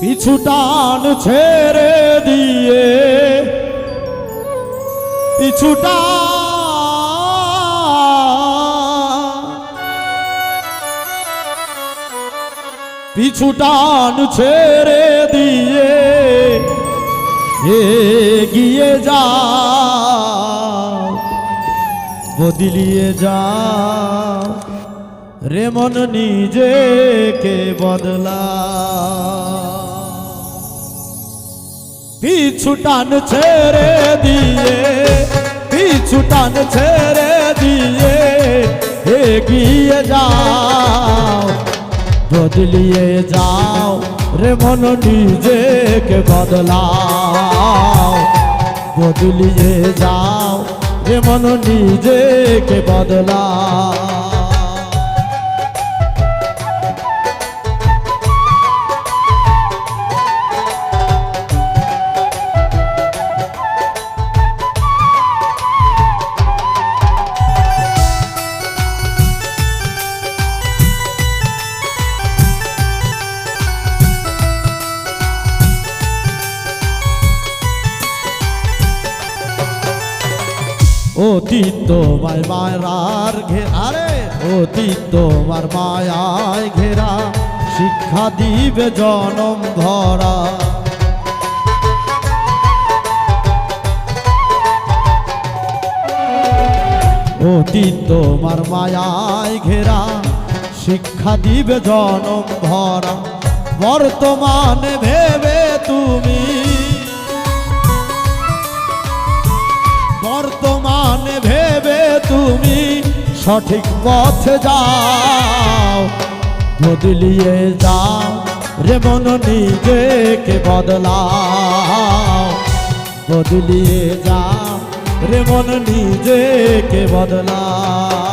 পিছু টান ছেড়ে দিয়ে। পিছুটা পিছু টান ছেড়ে দিয়ে এগিয়ে যা। বদলিয়ে যা। রেমন নিজেকে বদলা। পিছু টান ছেড়ে দিয়ে, পিছু টান ছেড়ে দিয়ে এগিয়ে যাও, বদলিয়ে যাও রে মন নিজেকে বদলাও। বদলিয়ে যাও রে মন নিজেকে বদলাও। অতীত তোমার মায়ার ঘেরারে অতীত তোমার মায়ায় ঘেরা শিক্ষা দিবে জনম ধরা। অতীত তোমার মায়ায় ঘেরা শিক্ষা দিবে জনম ধরা। বর্তমানে ভেবে তুমি সঠিক পথে যাও। বদলিয়ে যাও, রে মন নিজেকে বদলাও। বদলিয়ে যাও, রে মন নিজেকে বদলাও।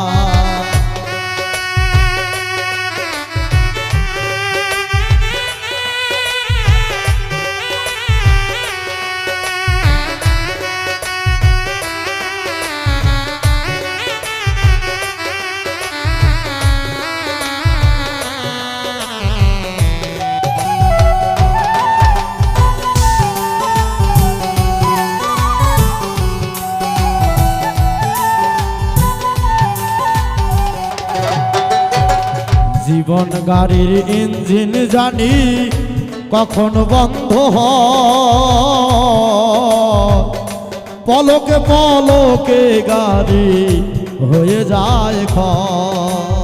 জীবন গাড়ির ইঞ্জিন জানি কখন বন্ধ হয়। পলকে পলকে গাড়ি হয়ে যায় ক্ষয়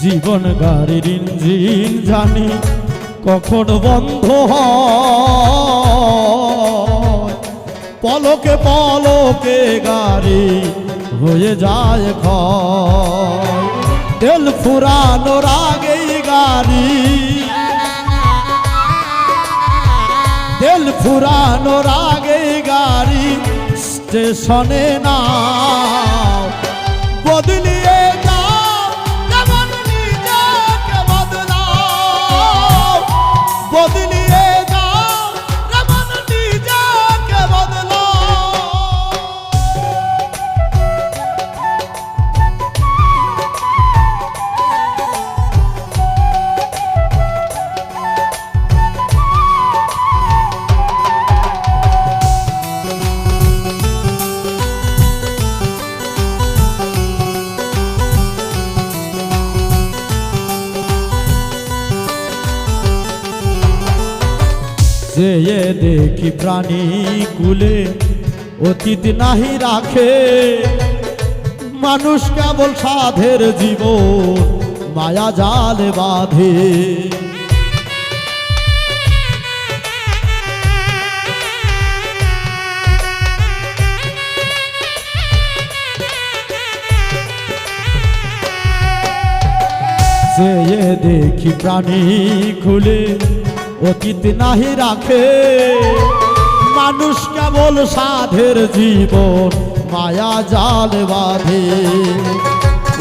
জীবন গাড়ির ইঞ্জিন জানি কখন বন্ধ পলকে পলকে গাড়ি হয়ে যায় ক্ষয় তেল ফুরানোর আগেই গাড়ি। তেল ফুরানো আগেই গাড়ি স্টেশনে না যেয়ে দেখি প্রাণী কুলে, অতীত নাহি রাখে। মানুষ কেবল সাধের জীবন, মায়া জালে বাঁধে। যেয়ে দেখি প্রাণী খুলে অতীত নাহি রাখে। মানুষ কেবল সাধের জীবন, মায়া জাল বাঁধে।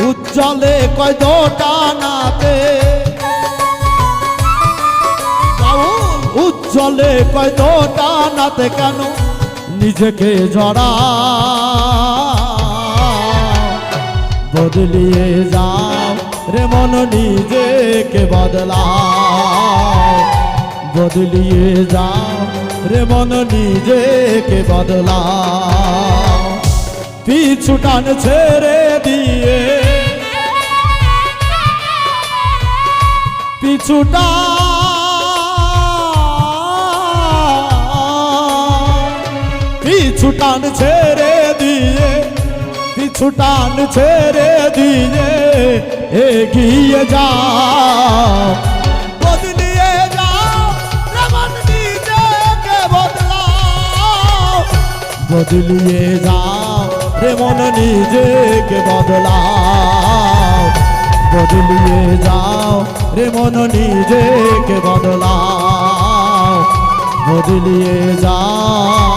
উজ্জ্বলে কয় দোটানাতে উজ্জ্বল জলে কয়তো টানাতে কেন নিজেকে জড়া? বদলিয়ে যাও রে মন নিজেকে বদলাও বদলিয়ে যাও রে মন নিজেকে বদলাও পিছু টান ছেড়ে দিয়ে। পিছুটা পিছু টান ছেড়ে দিয়ে। পিছু টান ছেড়ে দিয়ে। এগিয়ে যাও বদলিয়ে যাও রে মন নিজেকে বদলাও। বদলিয়ে যাও রে মন নিজেকে বদলাও। বদলিয়ে যাও